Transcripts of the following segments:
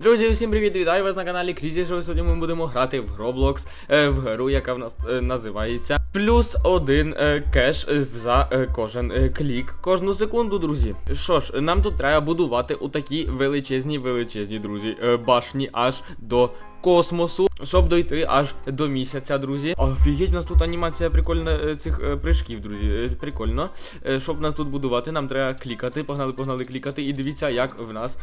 Друзі, усім привіт! Вітаю вас на каналі Крізі Шоу. Сьогодні ми будемо грати в Roblox е, в гру, яка в нас е, називається Плюс один е, кеш за кожен клік. Кожну секунду, друзі. Що ж, нам тут треба будувати у такі величезні, величезні, друзі, башні аж до. Космосу, щоб дойти аж до місяця, друзі. Офігеть, у нас тут анімація прикольна е, цих е, прыжків, друзі. Е, Прикольно. Щоб нас тут будувати, нам треба клікати. Погнали, погнали клікати. І дивіться, як в нас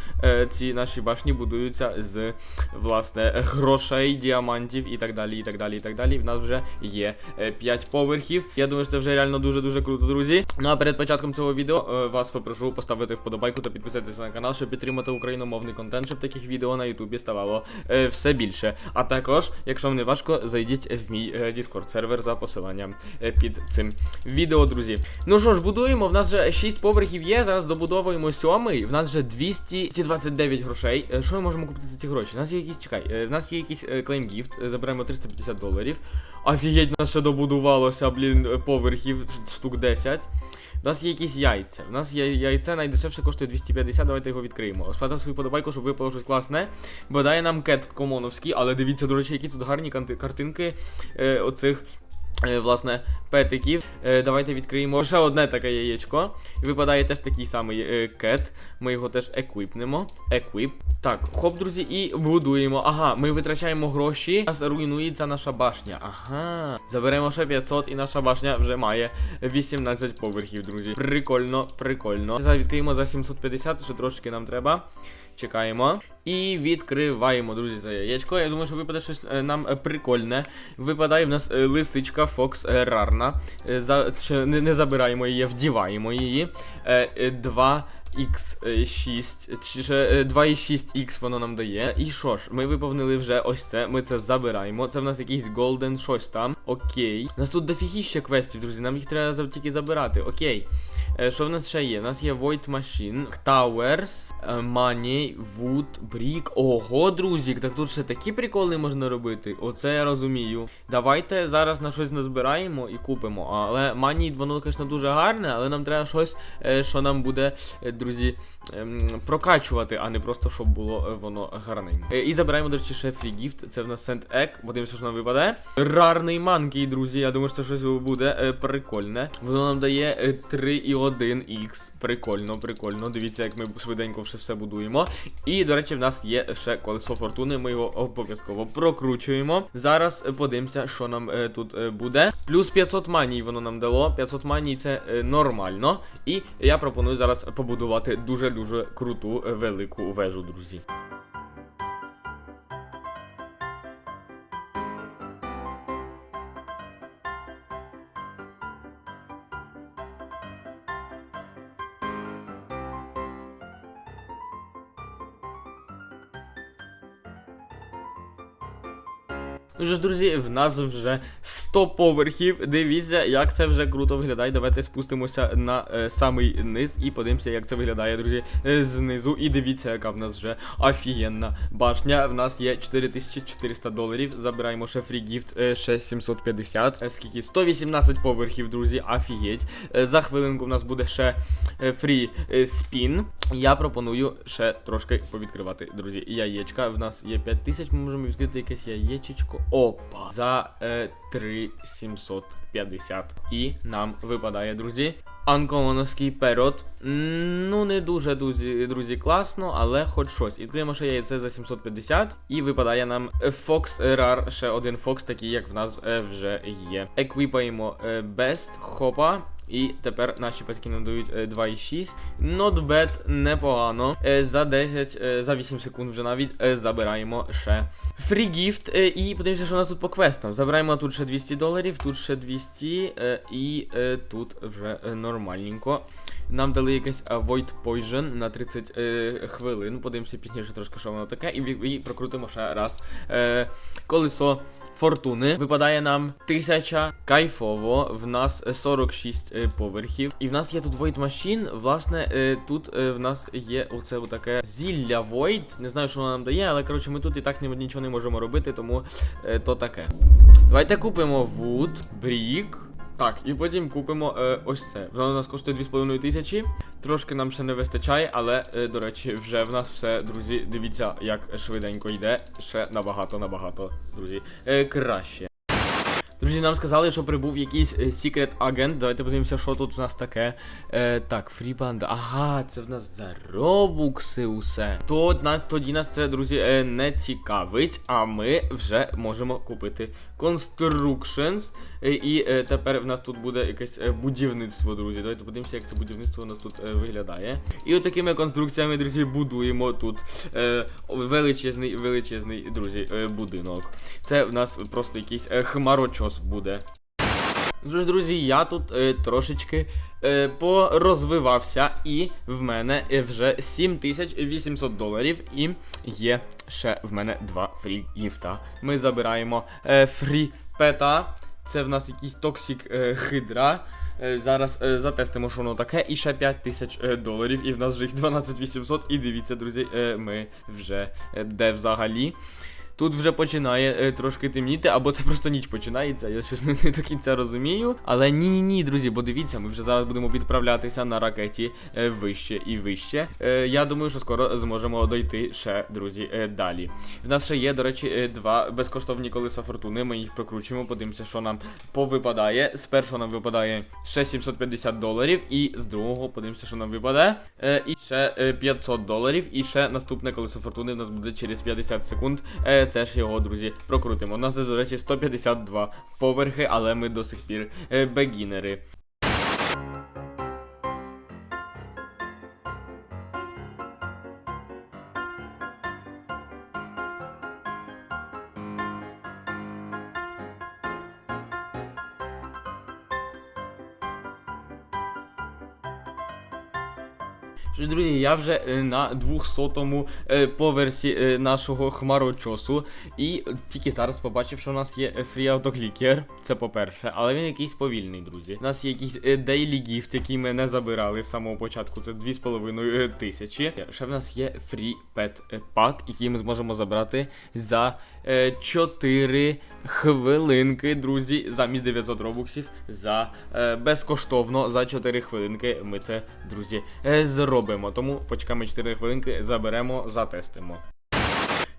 ці наші башні будуються з власне грошей, діамантів і так далі. І так далі. І так далі. В нас вже є 5 поверхів. Я думаю, що це вже реально дуже дуже круто, друзі. Ну а перед початком цього відео вас попрошу поставити вподобайку та підписатися на канал, щоб підтримати україномовний контент, щоб таких відео на Ютубі ставало все більше. А також, якщо вам не важко, зайдіть в мій е, Discord сервер за посиланням е, під цим відео, друзі. Ну що ж, будуємо. В нас вже 6 поверхів є. Зараз добудовуємо сьомий. В нас вже 229 грошей. Е, Що ми можемо купити за ці гроші? У нас є якісь, чекай, в нас є якийсь клейм гіфт. Забираємо 350 доларів. Офігеть, нас ще добудувалося, блін, поверхів штук 10. У нас є якісь яйця. У нас є яйце найдешевше коштує 250, давайте його відкриємо. Спадав свою подобайку, щоб випало щось класне. Бо дає нам кет комоновський, але дивіться, до речі, які тут гарні картинки е, оцих. Е, Власне, петиків. Е, давайте відкриємо ще одне таке яєчко. Випадає теж такий самий е, кет. Ми його теж еквіпнемо. Еквіп. Так, хоп, друзі, і будуємо. Ага, ми витрачаємо гроші. Нас руйнується наша башня. Ага. Заберемо ще 500, і наша башня вже має 18 поверхів, друзі. Прикольно, прикольно. Зараз відкриємо за 750, ще трошки нам треба. Чекаємо. І відкриваємо, друзі, це яєчко. Я думаю, що випаде щось е, нам е, прикольне. Випадає в нас е, лисичка Фокс рарна. За, не, не забираємо її, вдіваємо її. Е, е, 2 X6, чи ще е, 2,6X воно нам дає. І що ж, ми виповнили вже ось це, ми це забираємо. Це в нас якийсь Golden щось там. Окей. У нас тут дофігіще квестів, друзі, нам їх треба тільки забирати. Окей. Е, Що в нас ще є? У нас є Void Machine, Towers, е, Money, Wood, Brick. Ого, друзі, так тут ще такі приколи можна робити. Оце я розумію. Давайте зараз на щось назбираємо і купимо. Але Money, воно, звісно, дуже гарне, але нам треба щось, е, що нам буде, друзі, ем, прокачувати, а не просто щоб було воно гарненько. Е, І забираємо, до речі, ще Free Gift. Це в нас Sand Egg. Подивимося, що нам випаде. Рарний манкій, друзі. Я думаю, що це щось буде прикольне. Воно нам дає е, 3,1х. Прикольно, прикольно. Dивіться, як ми швиденько все все будуємо. І, до речі, в нас є ще колесо фортуни. Ми його обов'язково прокручуємо. Зараз подивимося, що нам е, тут е, буде. Плюс 500 маній воно нам дало. 500 маній це е, нормально. І я пропоную зараз побудувати дуже-дуже круту е, велику вежу, друзі. Ну що ж, друзі, в нас вже 100 поверхів. Дивіться, як це вже круто виглядає. Давайте спустимося на е, самий низ і подивимося, як це виглядає, друзі, е, знизу. І дивіться, яка в нас вже офігенна башня. В нас є 4400 доларів. Забираємо ще фрігіфт, е, ще 750. Е, скільки? 118 поверхів, друзі, офігеть. Е, за хвилинку в нас буде ще е, фрі е, спін. Я пропоную ще трошки повідкривати, друзі. Яєчка. В нас є 5000, ми можемо відкрити якесь яєчечко. Опа. За е, 3750. І нам випадає, друзі. Анкомоновський перот. Ну, не дуже, друзі, друзі, класно, але хоч щось. Відкриємо ще яйце за 750. І випадає нам Fox Rar, ще один Fox, такий, як в нас е, вже є. Еквіпаємо е, Best, хопа. І тепер наші батьки надають е, 2,6. Not bad, непогано. Е, За 10, е, за 8 секунд вже навіть е, забираємо ще е, І подивимося, що у нас тут по квестам. Забираємо тут ще 200 доларів, тут ще 200, е, і е, тут вже е, нормальненько. Нам дали якесь е, Void Poison на 30 е, хвилин. Подивимося пізніше трошки, що воно таке. І, і прокрутимо ще раз. Е, колесо фортуни. Випадає нам 1000 кайфово. В нас е, 46 е, поверхів. І в нас є тут Void Machine. Власне, е, тут е, в нас є оце таке зілля Void. Не знаю, що воно нам дає, але коротше, ми тут і так нічого не можемо робити, тому е, то таке. Давайте купимо Wood, Brick. Так, і потім купимо е, ось це. Воно у нас коштує 2,5 тисячі. Трошки нам ще не вистачає, але, е, до речі, вже в нас все, друзі. Дивіться, як швиденько йде. Ще набагато, набагато, друзі. Е, краще. Друзі, нам сказали, що прибув якийсь секрет агент. Давайте подивимося, що тут у нас таке. Е, так, фрібанда. Ага, це в нас за робукси усе. То на, тоді нас це, друзі, е, не цікавить, а ми вже можемо купити Constructions. Е, і е, тепер в нас тут буде якесь е, будівництво, друзі. Давайте подивимося, як це будівництво у нас тут виглядає. І отакими конструкціями, друзі, будуємо тут величезний, величезний, друзі, будинок. Це в нас просто якийсь хмарочос буде. Ну ж, друзі, я тут е, трошечки е, порозвивався, і в мене вже 7800 доларів, і є ще в мене два фрі гіфта. Ми забираємо е, фрі пета. Це в нас якийсь токсік е, хидра. Е, зараз е, затестимо, що воно таке. І ще 5000 е, доларів. І в нас вже їх 12800. І дивіться, друзі, е, ми вже е, де взагалі. Тут вже починає е, трошки темніти, або це просто ніч починається. Я щось не, до кінця розумію. Але ні, ні, ні, друзі, бо дивіться, ми вже зараз будемо відправлятися на ракеті е, вище і вище. Е, я думаю, що скоро зможемо дойти ще, друзі, е, далі. В нас ще є, до речі, е, два безкоштовні колеса фортуни. Ми їх прокручуємо, подивимося, що нам повипадає. З першого нам випадає ще 750 доларів, і з другого подивимося, що нам випаде. Е, і ще е, 500 доларів. І ще наступне колесо фортуни в нас буде через 50 секунд. Е, теж його, друзі, прокрутимо. У нас, до речі, 152 поверхи, але ми до сих пір е, бегінери. Що друзі, я вже е, на 200-му е, поверсі е, нашого хмарочосу. І тільки зараз побачив, що у нас є фрі автоклікер. Це по-перше, але він якийсь повільний, друзі. У нас є якийсь Daily Gift, який ми не забирали з самого початку. Це 2,5 тисячі. Ще в нас є фрі пет пак, який ми зможемо забрати за е, 4 хвилинки, друзі, замість 900 робоксів за безкоштовно за 4 хвилинки. Ми це, друзі, е, зробимо. Тому почекаємо 4 хвилинки, заберемо, затестимо.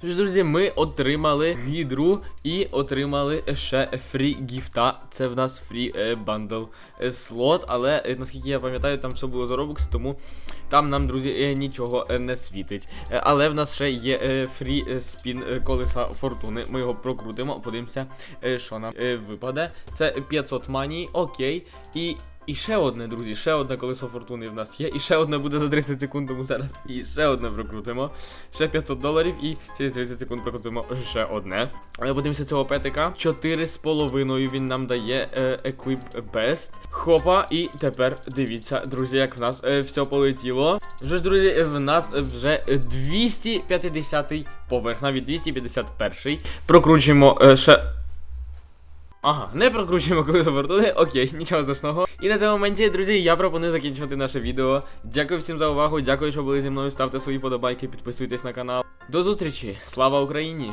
Тож, друзі, ми отримали гідру і отримали ще фрі гіфта. Це в нас фрі е, бандл е, слот. Але е, наскільки я пам'ятаю, там все було за робокс, тому там нам, друзі, нічого не світить. Але в нас ще є фрі спін колеса фортуни. Ми його прокрутимо, подивимося, що нам випаде. Це 500 маній, окей. І. І ще одне, друзі, ще одне колесо фортуни в нас є. І ще одне буде за 30 секунд, тому зараз і ще одне прокрутимо. Ще 500 доларів і через 30 секунд прокрутимо ще одне. Але подивимося цього петика. 4,5 він нам дає е, Equip Best. Хопа, і тепер дивіться, друзі, як в нас е, все полетіло. Вже ж, друзі, в нас вже 250-й поверх, навіть 251-й. Прокручуємо е, ще. Ага, не прокручуємо коли завертули. окей, нічого страшного. І на цьому моменті, друзі, я пропоную закінчувати наше відео. Дякую всім за увагу, дякую, що були зі мною. Ставте свої подобайки, підписуйтесь на канал. До зустрічі! Слава Україні!